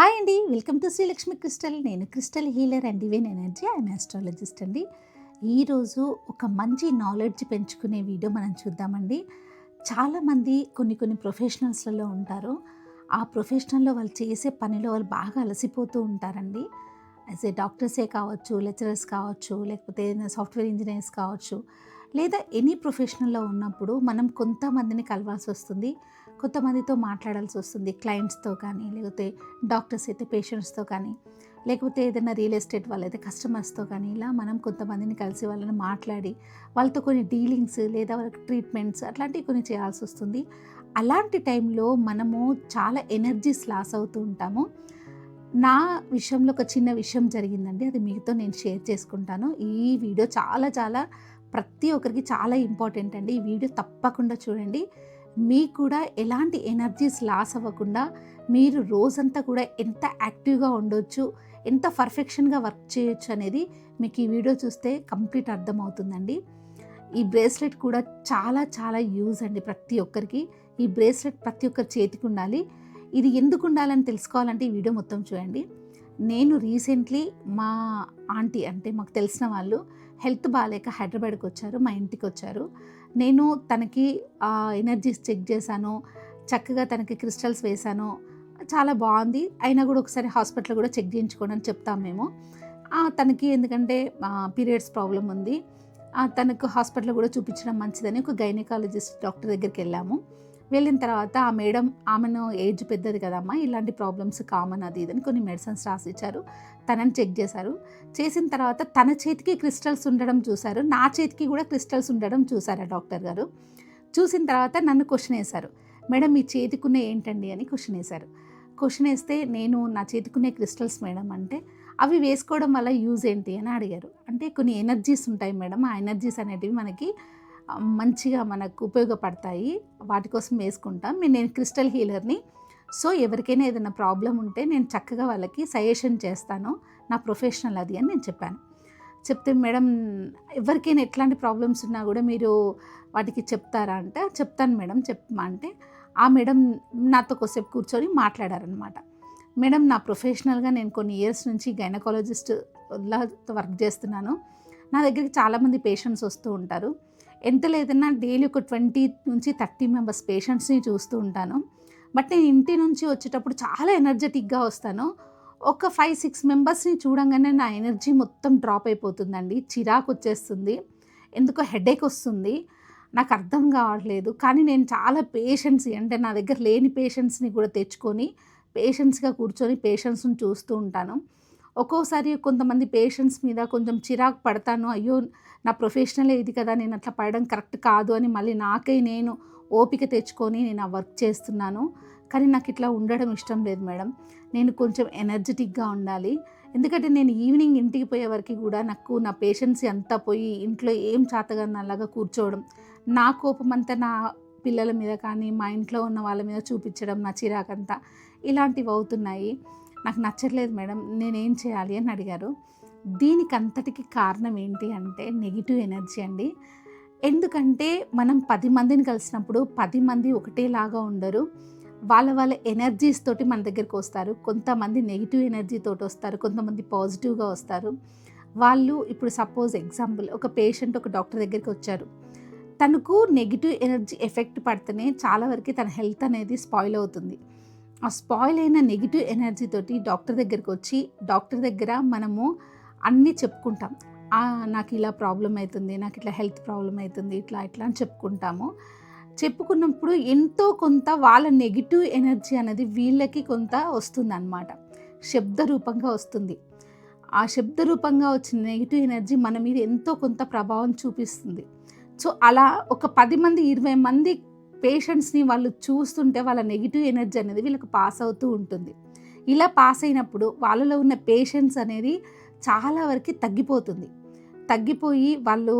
Hi అండి. Welcome to Srilakshmi crystal. నేను crystal healer and divine energy. I'm astrologist అండి. ఈరోజు ఒక మంచి నాలెడ్జ్ పెంచుకునే వీడియో మనం చూద్దామండి. చాలామంది కొన్ని కొన్ని ప్రొఫెషనల్స్లలో ఉంటారు. ఆ ప్రొఫెషనల్లో వాళ్ళు చేసే పనిలో వాళ్ళు బాగా అలసిపోతూ ఉంటారండి. యాజ్ ఏ డాక్టర్సే కావచ్చు లెక్చరర్స్ కావచ్చు లేకపోతే ఏదైనా సాఫ్ట్వేర్ ఇంజనీర్స్ కావచ్చు లేదా ఎనీ ప్రొఫెషనల్లో ఉన్నప్పుడు మనం కొంతమందిని కలవాల్సి వస్తుంది. కొంతమందితో మాట్లాడాల్సి వస్తుంది క్లయింట్స్తో కానీ లేకపోతే డాక్టర్స్ అయితే పేషెంట్స్తో కానీ లేకపోతే ఏదైనా రియల్ ఎస్టేట్ వాళ్ళైతే కస్టమర్స్తో కానీ ఇలా మనం కొంతమందిని కలిసి వాళ్ళని మాట్లాడి వాళ్ళతో కొన్ని డీలింగ్స్ లేదా వాళ్ళకి ట్రీట్మెంట్స్ అట్లాంటివి కొన్ని చేయాల్సి వస్తుంది. అలాంటి టైంలో మనము చాలా ఎనర్జీస్ లాస్ అవుతూ ఉంటాము. నా విషయంలో ఒక చిన్న విషయం జరిగిందండి అది మీతో నేను షేర్ చేసుకుంటాను. ఈ వీడియో చాలా చాలా ప్రతి ఒక్కరికి చాలా ఇంపార్టెంట్ అండి. ఈ వీడియో తప్పకుండా చూడండి. మీకు కూడా ఎలాంటి ఎనర్జీస్ లాస్ అవ్వకుండా మీరు రోజంతా కూడా ఎంత యాక్టివ్గా ఉండొచ్చు ఎంత పర్ఫెక్షన్గా వర్క్ చేయొచ్చు అనేది మీకు ఈ వీడియో చూస్తే కంప్లీట్ అర్థమవుతుందండి. ఈ బ్రేస్లెట్ కూడా చాలా చాలా యూజ్ అండి ప్రతి ఒక్కరికి. ఈ బ్రేస్లెట్ ప్రతి ఒక్కరి చేతికి ఉండాలి. ఇది ఎందుకు ఉండాలని తెలుసుకోవాలంటే ఈ వీడియో మొత్తం చూడండి. నేను రీసెంట్లీ మా ఆంటీ అంటే మాకు తెలిసిన వాళ్ళు హెల్త్ బాగాలేక హైదరాబాద్కి వచ్చారు మా ఇంటికి వచ్చారు. నేను తనకి ఎనర్జీస్ చెక్ చేశాను. చక్కగా తనకి క్రిస్టల్స్ వేశాను. చాలా బాగుంది. అయినా కూడా ఒకసారి హాస్పిటల్ కూడా చెక్ చేయించుకోండి అని చెప్తాం మేము. తనకి ఎందుకంటే పీరియడ్స్ ప్రాబ్లం ఉంది. తనకు హాస్పిటల్ కూడా చూపించడం మంచిదని ఒక గైనకాలజిస్ట్ డాక్టర్ దగ్గరికి వెళ్ళాము. వెళ్ళిన తర్వాత ఆ మేడం ఆమెను ఏజ్ పెద్దది కదమ్మా ఇలాంటి ప్రాబ్లమ్స్ కామన్ అది ఇదని కొన్ని మెడిసిన్స్ రాసి ఇచ్చారు తనని చెక్ చేశారు. చేసిన తర్వాత తన చేతికి క్రిస్టల్స్ ఉండడం చూశారు. నా చేతికి కూడా క్రిస్టల్స్ ఉండడం చూశారు ఆ డాక్టర్ గారు? చూసిన తర్వాత నన్ను క్వశ్చన్ వేశారు. మేడం మీ చేతికున్న ఏంటండి? అని క్వశ్చన్ వేశారు. క్వశ్చన్ వేస్తే నేను నా చేతికునే క్రిస్టల్స్ మేడం అంటే అవి వేసుకోవడం వల్ల యూజ్ ఏంటి? అని అడిగారు. అంటే కొన్ని ఎనర్జీస్ ఉంటాయి మేడం. ఆ ఎనర్జీస్ అనేటివి మనకి మంచిగా మనకు ఉపయోగపడతాయి. వాటి కోసం వేసుకుంటాం. నేను క్రిస్టల్ హీలర్ని. సో ఎవరికైనా ఏదైనా ప్రాబ్లం ఉంటే నేను చక్కగా వాళ్ళకి సజెషన్ చేస్తాను. నా ప్రొఫెషనల్ అది అని నేను చెప్పాను. చెప్తే మేడం ఎవరికైనా ఎట్లాంటి ప్రాబ్లమ్స్ ఉన్నా కూడా మీరు వాటికి చెప్తారా అంటే చెప్తాను మేడం. చెప్పమా అంటే ఆ మేడం నాతో కొద్దిసేపు కూర్చొని మాట్లాడారనమాట మేడం నా ప్రొఫెషనల్గా నేను కొన్ని ఇయర్స్ నుంచి గైనకాలజిస్ట్ వర్క్ చేస్తున్నాను. నా దగ్గరికి చాలామంది పేషెంట్స్ వస్తూ ఉంటారు. ఎంత లేదన్నా డైలీ ఒక ట్వంటీ నుంచి థర్టీ మెంబర్స్ పేషెంట్స్ని చూస్తూ ఉంటాను. బట్ నేను ఇంటి నుంచి వచ్చేటప్పుడు చాలా ఎనర్జెటిక్గా వస్తాను. ఒక ఫైవ్ సిక్స్ మెంబర్స్ని చూడంగానే నా ఎనర్జీ మొత్తం డ్రాప్ అయిపోతుందండి. చిరాకు వచ్చేస్తుంది. ఎందుకో హెడేక్ వస్తుంది. నాకు అర్థం కావట్లేదు. కానీ నేను చాలా పేషెన్స్ అంటే నా దగ్గర లేని పేషెంట్స్ని కూడా తెచ్చుకొని పేషెన్స్గా కూర్చొని పేషెంట్స్ని చూస్తూ ఉంటాను. ఒక్కోసారి కొంతమంది పేషెంట్స్ మీద కొంచెం చిరాకు పడతాను. అయ్యో నా ప్రొఫెషనలే ఇది కదా నేను అట్లా పడడం కరెక్ట్ కాదు అని మళ్ళీ నాకై నేను ఓపిక తెచ్చుకొని నేను ఆ వర్క్ చేస్తున్నాను. కానీ నాకు ఇట్లా ఉండడం ఇష్టం లేదు మేడం. నేను కొంచెం ఎనర్జెటిక్గా ఉండాలి. ఎందుకంటే నేను ఈవినింగ్ ఇంటికి పోయే వరకు కూడా నాకు నా పేషెన్స్ అంతా పోయి ఇంట్లో ఏం చాతగానలాగా కూర్చోవడం నా కోపం అంతా నా పిల్లల మీద కానీ మా ఇంట్లో ఉన్న వాళ్ళ మీద చూపించడం నా చిరాకంతా ఇలాంటివి అవుతున్నాయి. నాకు నచ్చట్లేదు మేడం నేనేం చేయాలి అని అడిగారు. దీనికి అంతటికి కారణం ఏంటి అంటే నెగిటివ్ ఎనర్జీ అండి. ఎందుకంటే మనం పది మందిని కలిసినప్పుడు పది మంది ఒకటేలాగా ఉండరు. వాళ్ళ వాళ్ళ ఎనర్జీస్ తోటి మన దగ్గరికి వస్తారు. కొంతమంది నెగిటివ్ ఎనర్జీ తోటి వస్తారు కొంతమంది పాజిటివ్గా వస్తారు. వాళ్ళు ఇప్పుడు సపోజ్ ఎగ్జాంపుల్ ఒక పేషెంట్ ఒక డాక్టర్ దగ్గరికి వచ్చారు. తనకు నెగిటివ్ ఎనర్జీ ఎఫెక్ట్ పడితేనే చాలా వరకు తన హెల్త్ అనేది స్పాయిల్ అవుతుంది. ఆ స్పాయిల్ అయిన నెగిటివ్ ఎనర్జీతోటి డాక్టర్ దగ్గరికి వచ్చి డాక్టర్ దగ్గర మనము అన్నీ చెప్పుకుంటాం. నాకు ఇలా ప్రాబ్లం అవుతుంది నాకు ఇట్లా హెల్త్ ప్రాబ్లం అవుతుంది ఇట్లా ఇట్లా అని చెప్పుకుంటాము. చెప్పుకున్నప్పుడు ఎంతో కొంత వాళ్ళ నెగిటివ్ ఎనర్జీ అనేది వీళ్ళకి కొంత వస్తుంది అనమాట శబ్ద రూపంగా వస్తుంది. ఆ శబ్ద రూపంగా వచ్చిన నెగిటివ్ ఎనర్జీ మన మీద ఎంతో కొంత ప్రభావం చూపిస్తుంది. సో అలా ఒక పది మంది ఇరవై మంది పేషెంట్స్ని వాళ్ళు చూస్తుంటే వాళ్ళ నెగిటివ్ ఎనర్జీ అనేది వీళ్ళకి పాస్ అవుతూ ఉంటుంది. ఇలా పాస్ అయినప్పుడు వాళ్ళలో ఉన్న పేషెన్స్ అనేది చాలా వరకు తగ్గిపోతుంది. తగ్గిపోయి వాళ్ళు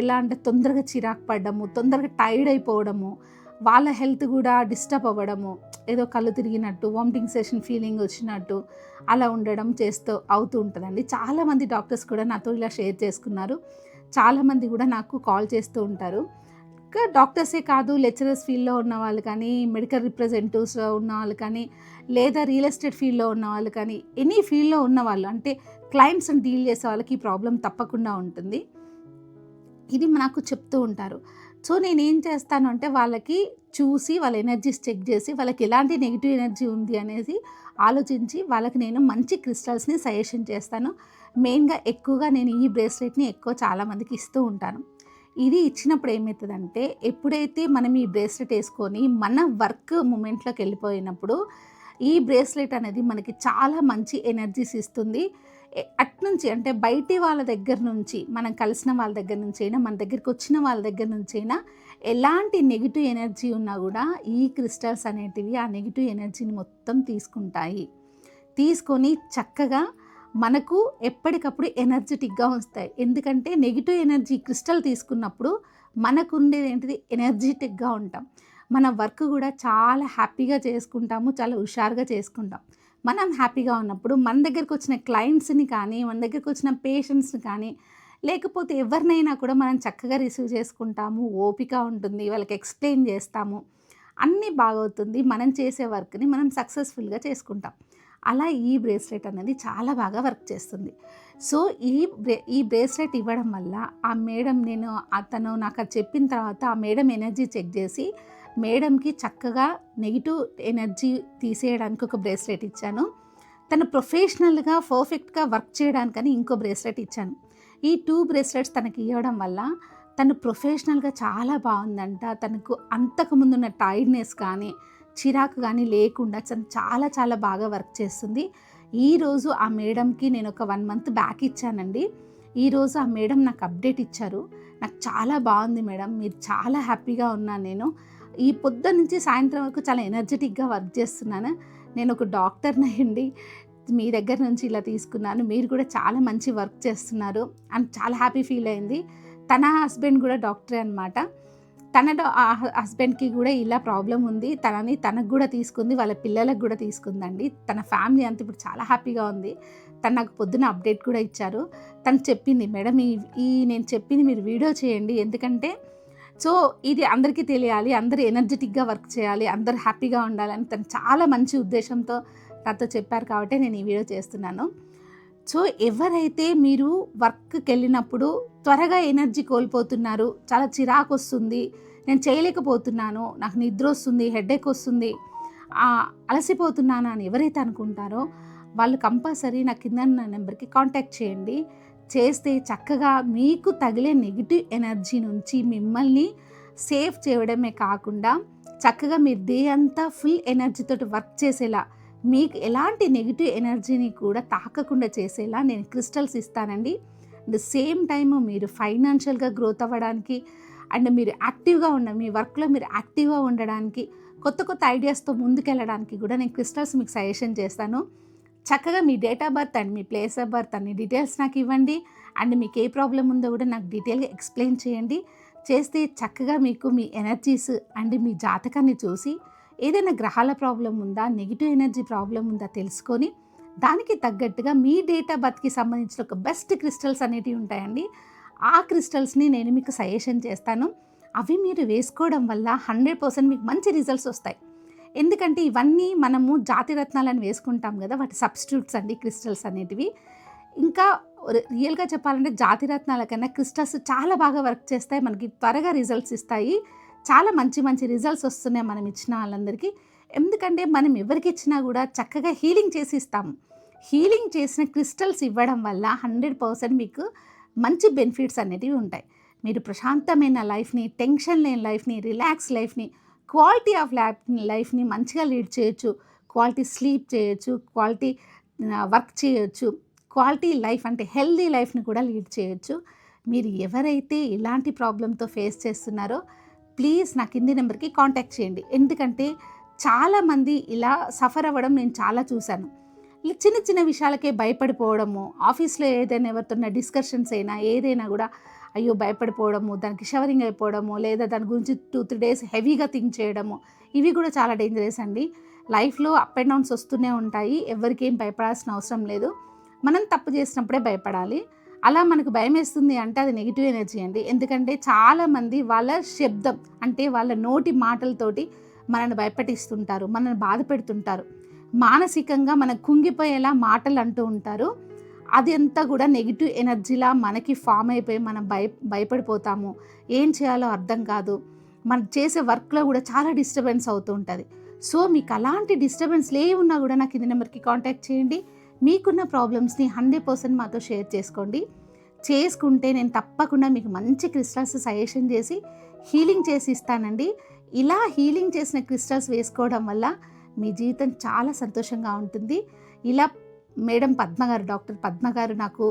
ఎలా అంటే తొందరగా చిరాకు పడ్డము తొందరగా టైర్డ్ అయిపోవడము వాళ్ళ హెల్త్ కూడా డిస్టర్బ్ అవ్వడము ఏదో కళ్ళు తిరిగినట్టు వామిటింగ్ సెషన్ ఫీలింగ్ వచ్చినట్టు అలా ఉండడం చేస్తూ అవుతూ ఉంటుందండి. చాలామంది డాక్టర్స్ కూడా నాతో ఇలా షేర్ చేసుకున్నారు. చాలామంది కూడా నాకు కాల్ చేస్తూ ఉంటారు. డాక్టర్సే కాదు లెక్చరర్స్ ఫీల్డ్లో ఉన్న వాళ్ళు కానీ మెడికల్ రిప్రజెంటేటివ్స్ ఉన్న వాళ్ళు కానీ లేదా రియల్ ఎస్టేట్ ఫీల్డ్లో ఉన్న వాళ్ళు కానీ ఎనీ ఫీల్డ్లో ఉన్న వాళ్ళు అంటే క్లయింట్స్ని డీల్ చేసే వాళ్ళకి ఈ ప్రాబ్లం తప్పకుండా ఉంటుంది. ఇది నాకు చెప్తూ ఉంటారు. సో నేను ఏం చేస్తాను అంటే వాళ్ళకి చూసి వాళ్ళ ఎనర్జీస్ చెక్ చేసి వాళ్ళకి ఎలాంటి నెగిటివ్ ఎనర్జీ ఉంది అనేది ఆలోచించి వాళ్ళకి నేను మంచి క్రిస్టల్స్ని సజెషన్ చేస్తాను. మెయిన్గా ఎక్కువగా నేను ఈ బ్రేస్లెట్ని ఎక్కువ చాలామందికి ఇస్తూ ఉంటాను. ఇది ఇచ్చినప్పుడు ఏమవుతుందంటే ఎప్పుడైతే మనం ఈ బ్రేస్లెట్ వేసుకొని మన వర్క్ మూమెంట్లోకి వెళ్ళిపోయినప్పుడు ఈ బ్రేస్లెట్ అనేది మనకి చాలా మంచి ఎనర్జీస్ ఇస్తుంది. అట్నుంచి అంటే బయటి వాళ్ళ దగ్గర నుంచి మనం కలిసిన వాళ్ళ దగ్గర నుంచి అయినా మన దగ్గరికి వచ్చిన వాళ్ళ దగ్గర నుంచి అయినా ఎలాంటి నెగిటివ్ ఎనర్జీ ఉన్నా కూడా ఈ క్రిస్టల్స్ అనేటివి ఆ నెగిటివ్ ఎనర్జీని మొత్తం తీసుకుంటాయి. తీసుకొని చక్కగా మనకు ఎప్పటికప్పుడు ఎనర్జెటిక్గా వస్తాయి. ఎందుకంటే నెగిటివ్ ఎనర్జీ క్రిస్టల్ తీసుకున్నప్పుడు మనకు ఉండేది ఏంటిది? ఎనర్జెటిక్గా ఉంటాం. మన వర్క్ కూడా చాలా హ్యాపీగా చేసుకుంటాము చాలా హుషారుగా చేసుకుంటాం. మనం హ్యాపీగా ఉన్నప్పుడు మన దగ్గరకు వచ్చిన క్లయింట్స్ని కానీ మన దగ్గరకు వచ్చిన పేషెంట్స్ని కానీ లేకపోతే ఎవరినైనా కూడా మనం చక్కగా రిసీవ్ చేసుకుంటాము ఓపిక ఉంటుంది వాళ్ళకి ఎక్స్ప్లెయిన్ చేస్తాము. అన్నీ బాగవుతుంది. మనం చేసే వర్క్ని మనం సక్సెస్ఫుల్గా చేసుకుంటాం. అలా ఈ బ్రేస్లెట్ అనేది చాలా బాగా వర్క్ చేస్తుంది. సో ఈ బ్రే ఈ బ్రేస్లెట్ ఇవ్వడం వల్ల ఆ మేడం నేను అతను నాకు అది చెప్పిన తర్వాత ఆ మేడం ఎనర్జీ చెక్ చేసి మేడంకి చక్కగా నెగిటివ్ ఎనర్జీ తీసేయడానికి ఒక బ్రేస్లెట్ ఇచ్చాను. తను ప్రొఫెషనల్గా పర్ఫెక్ట్గా వర్క్ చేయడానికని ఇంకో బ్రేస్లెట్ ఇచ్చాను. ఈ టూ బ్రేస్లెట్స్ తనకి ఇవ్వడం వల్ల తను ప్రొఫెషనల్గా చాలా బాగుందంట. తనకు అంతకుముందున్న టైర్డ్నెస్ కానీ చిరాకు కానీ లేకుండా చాలా చాలా బాగా వర్క్ చేస్తుంది. ఈరోజు ఆ మేడంకి నేను ఒక వన్ మంత్ బ్యాక్ ఇచ్చానండి. ఈరోజు ఆ మేడం నాకు అప్డేట్ ఇచ్చారు. నాకు చాలా బాగుంది మేడం. మీరు చాలా హ్యాపీగా ఉన్నాను నేను. ఈ పొద్దు నుంచి సాయంత్రం వరకు చాలా ఎనర్జెటిక్గా వర్క్ చేస్తున్నాను. నేను ఒక డాక్టర్ని అండి మీ దగ్గర నుంచి ఇలా తీసుకున్నాను. మీరు కూడా చాలా మంచి వర్క్ చేస్తున్నారు. అని చాలా హ్యాపీ ఫీల్ అయింది. తన హస్బెండ్ కూడా డాక్టరే అనమాట తన హస్బెండ్కి కూడా ఇలా ప్రాబ్లం ఉంది. తనని తనకు కూడా తీసుకుంది వాళ్ళ పిల్లలకు కూడా తీసుకుందండి. తన ఫ్యామిలీ అంతా ఇప్పుడు చాలా హ్యాపీగా ఉంది. తను నాకు పొద్దున అప్డేట్ కూడా ఇచ్చారు. తను చెప్పింది మేడం ఈ ఈ నేను చెప్పింది మీరు వీడియో చేయండి. ఎందుకంటే సో ఇది అందరికీ తెలియాలి. అందరూ ఎనర్జెటిక్గా వర్క్ చేయాలి. అందరు హ్యాపీగా ఉండాలని తను చాలా మంచి ఉద్దేశంతో నాతో చెప్పారు కాబట్టి నేను ఈ వీడియో చేస్తున్నాను. సో ఎవరైతే మీరు వర్క్కి వెళ్ళినప్పుడు త్వరగా ఎనర్జీ కోల్పోతున్నారు చాలా చిరాకు వస్తుంది నేను చేయలేకపోతున్నాను నాకు నిద్ర వస్తుంది హెడేక్ వస్తుంది అలసిపోతున్నాను అని ఎవరైతే అనుకుంటారో వాళ్ళు కంపల్సరీ నా కింద నా నెంబర్కి కాంటాక్ట్ చేయండి. చేస్తే చక్కగా మీకు తగిలే నెగిటివ్ ఎనర్జీ నుంచి మిమ్మల్ని సేఫ్ చేయడమే కాకుండా చక్కగా మీరు డే అంతా ఫుల్ ఎనర్జీతో వర్క్ చేసేలా మీకు ఎలాంటి నెగిటివ్ ఎనర్జీని కూడా తాకకుండా చేసేలా నేను క్రిస్టల్స్ ఇస్తానండి. ద సేమ్ టైం మీరు ఫైనాన్షియల్గా గ్రోత్ అవ్వడానికి అండ్ మీరు యాక్టివ్గా ఉన్న మీ వర్క్లో మీరు యాక్టివ్గా ఉండడానికి కొత్త కొత్త ఐడియాస్తో ముందుకెళ్ళడానికి కూడా నేను క్రిస్టల్స్ మీకు సజెషన్ చేస్తాను. చక్కగా మీ డేట్ ఆఫ్ బర్త్ అండ్ మీ ప్లేస్ ఆఫ్ బర్త్ అన్ని డీటెయిల్స్ నాకు ఇవ్వండి. అండ్ మీకు ఏ ప్రాబ్లం ఉందో కూడా నాకు డీటెయిల్గా ఎక్స్ప్లెయిన్ చేయండి. చేస్తే చక్కగా మీకు మీ ఎనర్జీస్ అండ్ మీ జాతకాన్ని చూసి ఏదైనా గ్రహాల ప్రాబ్లం ఉందా నెగిటివ్ ఎనర్జీ ప్రాబ్లం ఉందా తెలుసుకొని దానికి తగ్గట్టుగా మీ డేట్ ఆఫ్ బర్త్కి సంబంధించిన ఒక బెస్ట్ క్రిస్టల్స్ అనేటివి ఉంటాయండి. ఆ క్రిస్టల్స్ని నేను మీకు సజెషన్ చేస్తాను. అవి మీరు వేసుకోవడం వల్ల హండ్రెడ్ పర్సెంట్ మీకు మంచి రిజల్ట్స్ వస్తాయి. ఎందుకంటే ఇవన్నీ మనము జాతి రత్నాలను వేసుకుంటాం కదా వాటి సబ్స్టిట్యూట్స్ అండి క్రిస్టల్స్ అనేటివి. ఇంకా రియల్గా చెప్పాలంటే జాతి రత్నాల కన్నా క్రిస్టల్స్ చాలా బాగా వర్క్ చేస్తాయి మనకి త్వరగా రిజల్ట్స్ ఇస్తాయి. చాలా మంచి మంచి రిజల్ట్స్ వస్తున్నాయి మనం ఇచ్చిన వాళ్ళందరికీ. ఎందుకంటే మనం ఎవరికి ఇచ్చినా కూడా చక్కగా హీలింగ్ చేసి ఇస్తాము. హీలింగ్ చేసిన క్రిస్టల్స్ ఇవ్వడం వల్ల హండ్రెడ్ పర్సెంట్ మీకు మంచి బెనిఫిట్స్ అనేటివి ఉంటాయి. మీరు ప్రశాంతమైన లైఫ్ని టెన్షన్ లేని లైఫ్ని రిలాక్స్ లైఫ్ని క్వాలిటీ ఆఫ్ లైఫ్ లైఫ్ని మంచిగా లీడ్ చేయొచ్చు. క్వాలిటీ స్లీప్ చేయొచ్చు. క్వాలిటీ వర్క్ చేయొచ్చు. క్వాలిటీ లైఫ్ అంటే హెల్దీ లైఫ్ని కూడా లీడ్ చేయొచ్చు. మీరు ఎవరైతే ఇలాంటి ప్రాబ్లంతో ఫేస్ చేస్తున్నారో ప్లీజ్ నా కింది నెంబర్కి కాంటాక్ట్ చేయండి. ఎందుకంటే చాలామంది ఇలా సఫర్ అవ్వడం నేను చాలా చూశాను. చిన్న చిన్న విషయాలకే భయపడిపోవడము ఆఫీస్లో ఏదైనా ఎవరితో డిస్కషన్స్ అయినా ఏదైనా కూడా అయ్యో భయపడిపోవడము దానికి షవరింగ్ అయిపోవడము లేదా దాని గురించి టూ త్రీ డేస్ హెవీగా థింక్ చేయడము ఇవి కూడా చాలా డేంజరస్ అండి. లైఫ్లో అప్ అండ్ డౌన్స్ వస్తూనే ఉంటాయి ఎవరికేం భయపడాల్సిన అవసరం లేదు. మనం తప్పు చేసినప్పుడే భయపడాలి. అలా మనకు భయం వేస్తుంది అంటే అది నెగిటివ్ ఎనర్జీ అండి. ఎందుకంటే చాలామంది వాళ్ళ శబ్దం అంటే వాళ్ళ నోటి మాటలతోటి మనల్ని భయపెట్టిస్తుంటారు మనల్ని బాధ పెడుతుంటారు. మానసికంగా మన కుంగిపోయేలా మాటలు అంటూ ఉంటారు. అది అంతా కూడా నెగిటివ్ ఎనర్జీలా మనకి ఫామ్ అయిపోయి మనం భయ భయపడిపోతాము. ఏం చేయాలో అర్థం కాదు. మనం చేసే వర్క్లో కూడా చాలా డిస్టర్బెన్స్ అవుతూ ఉంటుంది. సో మీకు అలాంటి డిస్టర్బెన్స్లు ఏ ఉన్నా కూడా నాకు ఇది నెంబర్కి కాంటాక్ట్ చేయండి. మీకున్న ప్రాబ్లమ్స్ని హండ్రెడ్ పర్సెంట్ మాతో షేర్ చేసుకోండి. చేసుకుంటే నేను తప్పకుండా మీకు మంచి క్రిస్టల్స్ సజెషన్ చేసి హీలింగ్ చేసి ఇస్తానండి. ఇలా హీలింగ్ చేసిన క్రిస్టల్స్ వేసుకోవడం వల్ల మీ జీవితం చాలా సంతోషంగా ఉంటుంది. ఇలా మేడం పద్మ గారు డాక్టర్ పద్మ గారు నాకు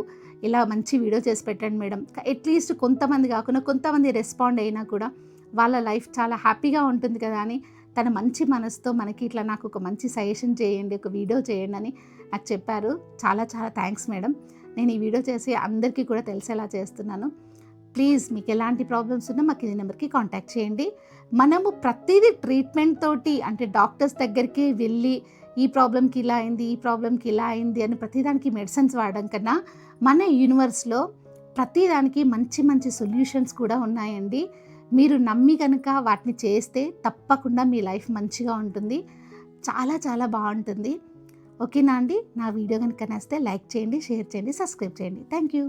ఇలా మంచి వీడియో చేసి పెట్టండి మేడం. అట్లీస్ట్ కొంతమంది కాకుండా కొంతమంది రెస్పాండ్ అయినా కూడా వాళ్ళ లైఫ్ చాలా హ్యాపీగా ఉంటుంది కదా అని తన మంచి మనసుతో మనకి ఇట్లా నాకు ఒక మంచి సజెషన్ చేయండి ఒక వీడియో చేయండి అని నాకు చెప్పారు. చాలా చాలా థ్యాంక్స్ మేడం. నేను ఈ వీడియో చేసి అందరికీ కూడా తెలిసేలా చేస్తున్నాను. ప్లీజ్ మీకు ఎలాంటి ప్రాబ్లమ్స్ ఉన్నా మాకు ఇది నెంబర్కి కాంటాక్ట్ చేయండి. మనము ప్రతిదీ ట్రీట్మెంట్ తోటి అంటే డాక్టర్స్ దగ్గరికి వెళ్ళి ఈ ప్రాబ్లంకి ఇలా అయింది ఈ ప్రాబ్లంకి ఇలా అయింది అని ప్రతిదానికి మెడిసిన్స్ వాడడం కన్నా మన యూనివర్స్లో ప్రతిదానికి మంచి మంచి సొల్యూషన్స్ కూడా ఉన్నాయండి. మీరు నమ్మి కనుక వాటిని చేస్తే తప్పకుండా మీ లైఫ్ మంచిగా ఉంటుంది. చాలా చాలా బాగుంటుంది. ఓకేనా అండి? నా వీడియో కనుక నచ్చితే లైక్ చేయండి షేర్ చేయండి సబ్స్క్రైబ్ చేయండి. Thank you